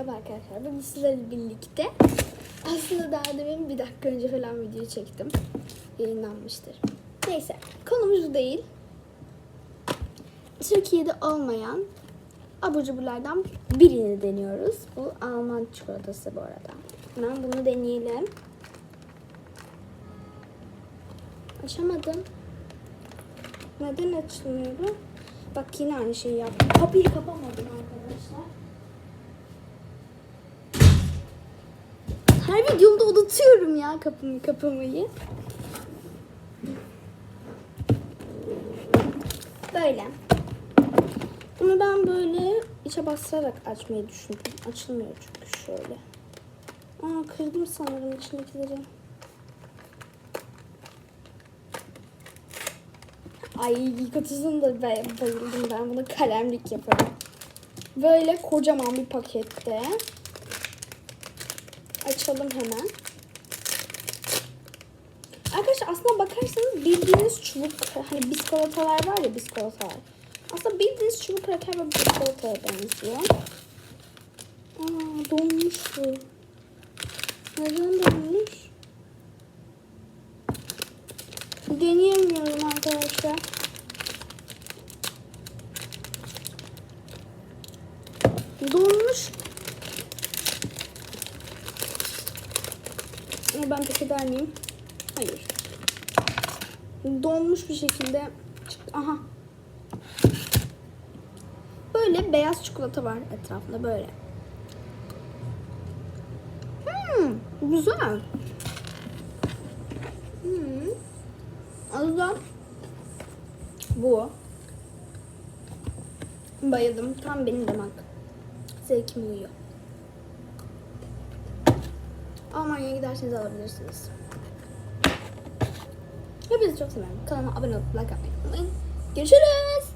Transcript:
Merhaba arkadaşlar. Bugün sizlerle birlikte aslında daha demin bir dakika önce falan video çektim. Yayınlanmıştır. Neyse konumuz değil. Türkiye'de olmayan abur cuburlardan birini deniyoruz. Bu Alman çikolatası bu arada. Hemen bunu deneyelim. Açamadım. Neden açılmıyor bu? Bak yine aynı şeyi yaptım. Kapıyı kapamadım arkadaşlar. Her videomda unutuyorum ya kapımı kapamayı. Böyle. Bunu ben böyle içe bastırarak açmayı düşündüm. Açılmıyor çünkü şöyle. Aa kırdım sanırım içindekileri. Ay kutusunu da bay- bayıldım ben. Bunu kalemlik yaparım. Böyle kocaman bir pakette. Açalım hemen. Arkadaşlar aslında bakarsanız bildiğiniz çubuk hani biskolatalar var ya biskolatalar. Aslında bildiğiniz çubuk kraker ve biskolataya benziyor. Aa donmuş bu. Neden donmuş? Deneyemiyorum arkadaşlar. Donmuş. Ama ben pek eder miyim? Hayır. Donmuş bir şekilde çıktı. Aha. Böyle beyaz çikolata var etrafında böyle. Hmm, güzel. Hmm. Adı bu. Bayıldım. Tam benim damak. Zevkime uyuyor. Almanya'ya giderseniz alabilirsiniz. Hepinizi çok seviyorum. Kanalıma abone olup like atmayı unutmayın. Görüşürüz.